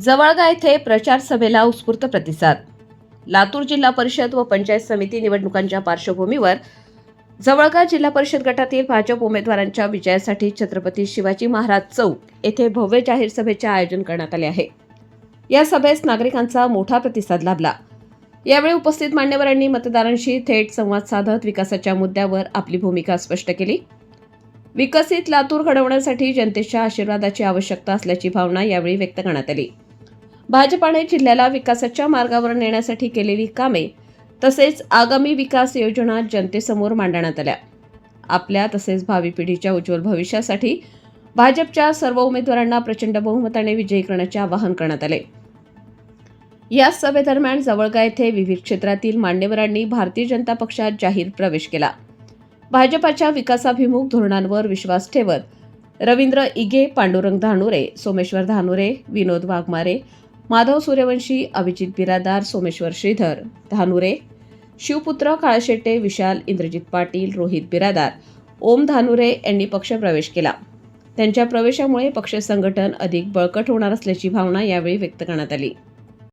जवळगा येथे प्रचार सभेला उत्स्फूर्त प्रतिसाद. लातूर जिल्हा परिषद व पंचायत समिती निवडणुकांच्या पार्श्वभूमीवर जवळगा जिल्हा परिषद गटातील भाजप उमेदवारांच्या विजयासाठी छत्रपती शिवाजी महाराज चौक येथे भव्य जाहीर सभेचे आयोजन करण्यात आले आहे. या सभेस नागरिकांचा मोठा प्रतिसाद लाभला. यावेळी उपस्थित मान्यवरांनी मतदारांशी थेट संवाद साधत विकासाच्या मुद्द्यावर आपली भूमिका स्पष्ट केली. विकसित लातूर घडवण्यासाठी जनतेच्या आशीर्वादाची आवश्यकता असल्याची भावना यावेळी व्यक्त करण्यात आली. भाजपाने जिल्ह्याला विकासाच्या मार्गावर नेण्यासाठी केलेली कामे तसेच आगामी विकास योजना जनतेसमोर मांडण्यात आल्या. आपल्या तसेच भावी पिढीच्या उज्ज्वल भविष्यासाठी भाजपच्या सर्व उमेदवारांना प्रचंड बहुमताने विजयी करण्याचे आवाहन करण्यात आले. या सभेदरम्यान जवळगा येथे विविध क्षेत्रातील मान्यवरांनी भारतीय जनता पक्षात जाहीर प्रवेश केला. भाजपाच्या विकासाभिमुख धोरणांवर विश्वास ठेवत रवींद्र इगे पांडुरंग धानुरे सोमेश्वर धानुरे विनोद वाघमारे माधव सूर्यवंशी अभिजित बिरादार सोमेश्वर श्रीधर धानुरे शिवपुत्र काळशेट्टे विशाल इंद्रजित पाटील रोहित बिरादार ओम धानुरे यांनी पक्ष प्रवेश केला. त्यांच्या प्रवेशामुळे पक्ष संघटन अधिक बळकट होणार असल्याची भावना यावेळी व्यक्त करण्यात आली.